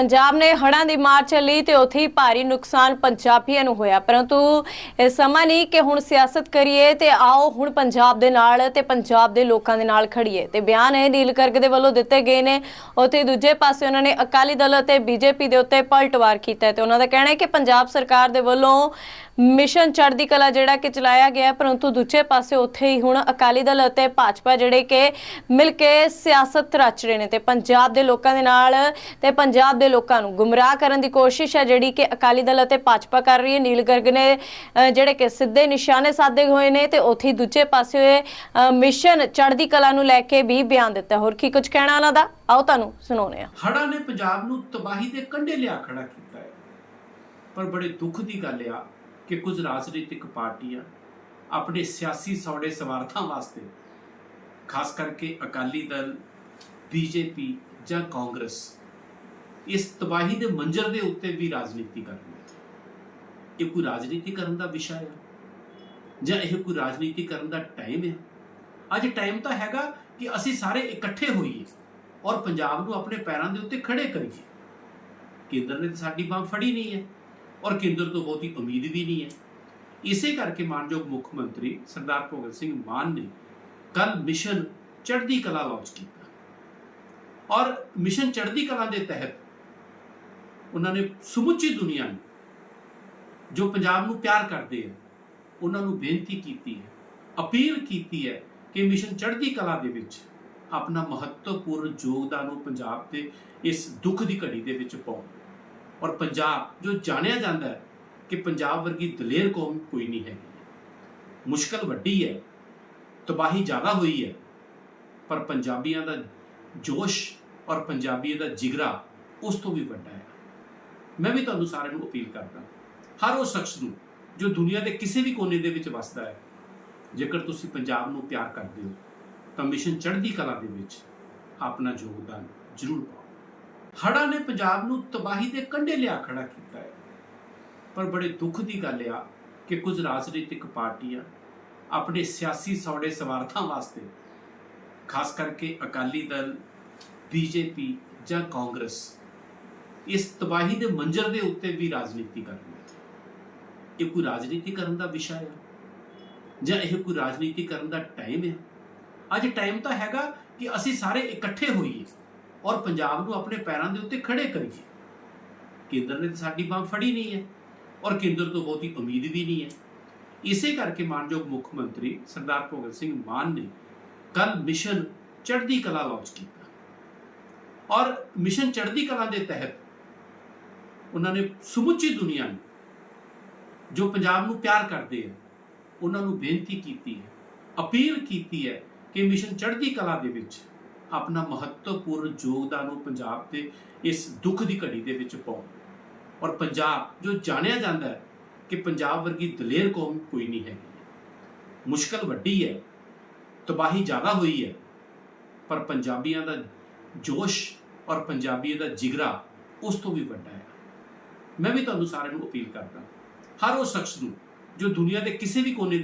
ਪੰਜਾਬ ਨੇ ਹੜ੍ਹਾਂ ਦੀ ਮਾਰ ਚੱਲੀ ਤੇ ਉੱਥੇ ਹੀ ਭਾਰੀ ਨੁਕਸਾਨ ਪੰਜਾਬੀਆਂ ਨੂੰ ਹੋਇਆ। ਪਰੰਤੂ ਇਹ ਸਮਾਂ ਨਹੀਂ ਕਿ ਹੁਣ ਸਿਆਸਤ ਕਰੀਏ ਤੇ ਆਓ ਹੁਣ ਪੰਜਾਬ ਦੇ ਨਾਲ ਤੇ ਪੰਜਾਬ ਦੇ ਲੋਕਾਂ ਦੇ ਨਾਲ ਖੜੀਏ ਤੇ ਬਿਆਨ ਇਹ ਨੀਲ ਕਰਗ ਦੇ ਵੱਲੋਂ ਦਿੱਤੇ ਗਏ ਨੇ। ਉੱਥੇ ਦੂਜੇ ਪਾਸੇ ਉਹਨਾਂ ਨੇ ਅਕਾਲੀ ਦਲ ਅਤੇ ਬੀਜੇਪੀ ਦੇ ਉੱਤੇ ਪਲਟਵਾਰ ਕੀਤਾ ਤੇ ਉਹਨਾਂ ਦਾ ਕਹਿਣਾ ਹੈ ਕਿ ਪੰਜਾਬ ਸਰਕਾਰ ਦੇ ਵੱਲੋਂ ਮਿਸ਼ਨ ਚੜ੍ਹਦੀ ਕਲਾ ਜਿਹੜਾ ਕਿ ਚਲਾਇਆ ਗਿਆ ਪਰੰਤੂ ਦੂਜੇ ਪਾਸੇ ਉੱਥੇ ਹੀ ਹੁਣ ਅਕਾਲੀ ਦਲ ਅਤੇ ਭਾਜਪਾ ਜਿਹੜੇ ਕਿ ਮਿਲ ਕੇ ਸਿਆਸਤ ਰਚ ਰਹੇ ਨੇ ਤੇ ਪੰਜਾਬ ਦੇ ਲੋਕਾਂ ਦੇ ਨਾਲ ਤੇ ਪੰਜਾਬ ਦੇ ਲੋਕਾਂ ਨੂੰ ਗੁੰਮਰਾਹ ਕਰਨ ਦੀ ਕੋਸ਼ਿਸ਼ ਹੈ ਜਿਹੜੀ ਕਿ ਅਕਾਲੀ ਦਲ ਅਤੇ ਭਾਜਪਾ ਕਰ ਰਹੀ ਹੈ। ਨੀਲ ਗਰਗ ਨੇ ਜਿਹੜੇ ਕਿ ਸਿੱਧੇ ਨਿਸ਼ਾਨੇ ਸਾਧੇ ਹੋਏ ਨੇ ਤੇ ਉੱਥੇ ਦੂਜੇ ਪਾਸੇ ਅ, ਮਿਸ਼ਨ ਚੜ੍ਹਦੀ ਕਲਾ ਨੂੰ ਲੈ ਕੇ ਵੀ ਬਿਆਨ ਦਿੱਤਾ। ਹੋਰ ਕੀ ਕੁਝ ਕਹਿਣਾ ਉਹਨਾਂ ਦਾ? ਆਓ ਤੁਹਾਨੂੰ ਸੁਣਾਉਂਦੇ ਹਾਂ। ਹੜ੍ਹਾਂ ਨੇ ਪੰਜਾਬ ਨੂੰ ਤਬਾਹੀ ਦੇ ਕੰਢੇ ਲਿਆ ਖੜਾ ਕੀਤਾ ਹੈ। ਪਰ ਬੜੇ ਦੁੱਖ ਦੀ ਗੱਲ ਆ ਕਿ ਕੁਝ ਰਾਜਨੀਤਿਕ ਪਾਰਟੀਆਂ ਆਪਣੇ ਸਿਆਸੀ ਸੌੜੇ ਸਵਾਰਥਾਂ ਵਾਸਤੇ, ਖਾਸ ਕਰਕੇ ਅਕਾਲੀ ਦਲ, ਬੀਜੇਪੀ ਜਾਂ ਕਾਂਗਰਸ, ਇਸ ਤਬਾਹੀ ਦੇ ਮੰਜ਼ਰ ਦੇ ਉੱਤੇ ਵੀ ਰਾਜਨੀਤੀ ਕਰ ਰਹੀ ਹੈ। ਇਹ ਕੋਈ ਰਾਜਨੀਤੀ ਕਰਨ ਦਾ ਵਿਸ਼ਾ ਹੈ? ਜਾਂ ਇਹ ਕੋਈ ਰਾਜਨੀਤੀ ਕਰਨ ਦਾ ਟਾਈਮ ਹੈ? ਅੱਜ ਟਾਈਮ ਤਾਂ ਹੈਗਾ ਕਿ ਅਸੀਂ ਸਾਰੇ ਇਕੱਠੇ ਹੋਈਏ ਔਰ ਪੰਜਾਬ ਨੂੰ ਆਪਣੇ ਪੈਰਾਂ ਦੇ ਉੱਤੇ ਖੜੇ ਕਰੀਏ। ਕੇਂਦਰ ਨੇ ਤਾਂ ਸਾਡੀ ਬਾਂਹ ਫੜੀ ਨਹੀਂ ਹੈ। ਔਰ ਕੇਂਦਰ ਤੋਂ ਬਹੁਤੀ ਉਮੀਦ ਵੀ ਨਹੀਂ ਹੈ। ਇਸੇ ਕਰਕੇ ਮਾਨਯੋਗ ਮੁੱਖ ਮੰਤਰੀ ਸਰਦਾਰ ਭਗਤ ਸਿੰਘ ਮਾਨ ਨੇ ਕੱਲ ਮਿਸ਼ਨ ਚੜ੍ਹਦੀ ਕਲਾ ਲਾਂਚ ਕੀਤਾ। ਔਰ ਮਿਸ਼ਨ ਚੜ੍ਹਦੀ ਕਲਾ ਦੇ ਤਹਿਤ ਉਹਨਾਂ ਨੇ ਸਮੁੱਚੀ ਦੁਨੀਆ ਨੂੰ ਜੋ ਪੰਜਾਬ ਨੂੰ ਪਿਆਰ ਕਰਦੇ ਆ, ਉਹਨਾਂ ਨੂੰ ਬੇਨਤੀ ਕੀਤੀ ਹੈ, ਅਪੀਲ ਕੀਤੀ ਹੈ ਕਿ ਮਿਸ਼ਨ ਚੜ੍ਹਦੀ ਕਲਾ ਦੇ ਵਿੱਚ ਆਪਣਾ ਮਹੱਤਵਪੂਰਨ ਯੋਗਦਾਨ ਉਹ ਪੰਜਾਬ ਦੇ ਇਸ ਦੁੱਖ ਦੀ ਘੜੀ ਦੇ ਵਿੱਚ ਪਾਉਣ। ਔਰ ਪੰਜਾਬ, ਜੋ ਜਾਣਿਆ ਜਾਂਦਾ ਹੈ ਕਿ ਪੰਜਾਬ ਵਰਗੀ ਦਲੇਰ ਕੌਮ ਕੋਈ ਨਹੀਂ ਹੈ ਮੁਸ਼ਕਲ ਵੱਡੀ ਹੈ, ਤਬਾਹੀ ਜ਼ਿਆਦਾ ਹੋਈ ਹੈ, ਪਰ ਪੰਜਾਬੀਆਂ ਦਾ ਜੋਸ਼ ਔਰ ਪੰਜਾਬੀਆਂ ਦਾ ਜਿਗਰਾ ਉਸ ਤੋਂ ਵੀ ਵੱਡਾ ਹੈ। ਮੈਂ ਵੀ ਤੁਹਾਨੂੰ ਸਾਰਿਆਂ ਨੂੰ ਅਪੀਲ ਕਰਦਾ ਹਰ ਉਹ ਸ਼ਖਸ ਨੂੰ ਜੋ ਦੁਨੀਆ ਦੇ ਕਿਸੇ ਵੀ ਕੋਨੇ ਦੇ ਵਿੱਚ ਵੱਸਦਾ ਹੈ, ਜੇਕਰ ਤੁਸੀਂ ਪੰਜਾਬ ਨੂੰ ਪਿਆਰ ਕਰਦੇ ਹੋ, ਤਾਂ ਮਿਸ਼ਨ ਚੜ੍ਹਦੀ ਕਲਾ ਦੇ ਵਿੱਚ ਆਪਣਾ ਯੋਗਦਾਨ ਜ਼ਰੂਰ ਪਾਓ। ਹੜ੍ਹਾਂ ਨੇ ਪੰਜਾਬ ਨੂੰ ਤਬਾਹੀ ਦੇ ਕੰਢੇ ਲਿਆ ਖੜਾ ਕੀਤਾ ਹੈ। ਪਰ ਬੜੇ ਦੁੱਖ ਦੀ ਗੱਲ ਆ ਕਿ ਕੁਝ ਰਾਜਨੀਤਿਕ ਪਾਰਟੀਆਂ ਆਪਣੇ ਸਿਆਸੀ ਸੌੜੇ ਸਵਾਰਥਾਂ ਵਾਸਤੇ, ਖਾਸ ਕਰਕੇ ਅਕਾਲੀ ਦਲ, ਬੀਜੇਪੀ ਜਾਂ ਕਾਂਗਰਸ, ਇਸ ਤਬਾਹੀ ਦੇ ਮੰਜ਼ਰ ਦੇ ਉੱਤੇ ਵੀ ਰਾਜਨੀਤੀ ਕਰ ਰਹੀ ਹੈ। ਇਹ ਕੋਈ ਰਾਜਨੀਤੀ ਕਰਨ ਦਾ ਵਿਸ਼ਾ ਹੈ ਜਾਂ ਇਹ ਕੋਈ ਰਾਜਨੀਤੀ ਕਰਨ ਦਾ ਟਾਈਮ ਹੈ ਅੱਜ ਟਾਈਮ ਤਾਂ ਹੈਗਾ ਕਿ ਅਸੀਂ ਸਾਰੇ ਇਕੱਠੇ ਹੋਈਏ। ਔਰ ਪੰਜਾਬ ਨੂੰ ਆਪਣੇ ਪੈਰਾਂ ਦੇ ਉੱਤੇ ਖੜੇ ਕਰੀਏ। ਕੇਂਦਰ ਨੇ ਤਾਂ ਸਾਡੀ ਬਾਂਹ ਫੜੀ ਨਹੀਂ ਹੈ ਔਰ ਕੇਂਦਰ ਤੋਂ ਬਹੁਤੀ ਉਮੀਦ ਵੀ ਨਹੀਂ ਹੈ। ਇਸੇ ਕਰਕੇ ਮਾਨਯੋਗ ਮੁੱਖ ਮੰਤਰੀ ਸਰਦਾਰ ਭਗਤ ਸਿੰਘ ਮਾਨ ਨੇ ਕੱਲ ਮਿਸ਼ਨ ਚੜ੍ਹਦੀ ਕਲਾ ਲਾਂਚ ਕੀਤਾ। ਔਰ ਮਿਸ਼ਨ ਚੜ੍ਹਦੀ ਕਲਾ ਦੇ ਤਹਿਤ ਉਹਨਾਂ ਨੇ ਸਮੁੱਚੀ ਦੁਨੀਆ ਨੂੰ ਜੋ ਪੰਜਾਬ ਨੂੰ ਪਿਆਰ ਕਰਦੇ ਆ, ਉਹਨਾਂ ਨੂੰ ਬੇਨਤੀ ਕੀਤੀ ਹੈ, ਅਪੀਲ ਕੀਤੀ ਹੈ ਕਿ ਮਿਸ਼ਨ ਚੜ੍ਹਦੀ ਕਲਾ ਦੇ ਵਿੱਚ ਆਪਣਾ ਮਹੱਤਵਪੂਰਨ ਯੋਗਦਾਨ ਉਹ ਪੰਜਾਬ ਦੇ ਇਸ ਦੁੱਖ ਦੀ ਘੜੀ ਦੇ ਵਿੱਚ ਪਾਉਣ। ਔਰ ਪੰਜਾਬ, ਜੋ ਜਾਣਿਆ ਜਾਂਦਾ ਹੈ ਕਿ ਪੰਜਾਬ ਵਰਗੀ ਦਲੇਰ ਕੌਮ ਕੋਈ ਨਹੀਂ ਹੈ ਮੁਸ਼ਕਲ ਵੱਡੀ ਹੈ, ਤਬਾਹੀ ਜ਼ਿਆਦਾ ਹੋਈ ਹੈ, ਪਰ ਪੰਜਾਬੀਆਂ ਦਾ ਜੋਸ਼ ਔਰ ਪੰਜਾਬੀਆਂ ਦਾ ਜਿਗਰਾ ਉਸ ਤੋਂ ਵੀ ਵੱਡਾ ਹੈ। ਮੈਂ ਵੀ ਤੁਹਾਨੂੰ ਸਾਰਿਆਂ ਨੂੰ ਅਪੀਲ ਕਰਦਾ ਹਰ ਉਹ ਸ਼ਖਸ ਨੂੰ ਜੋ ਦੁਨੀਆ ਦੇ ਕਿਸੇ ਵੀ ਕੋਨੇ ਦੇ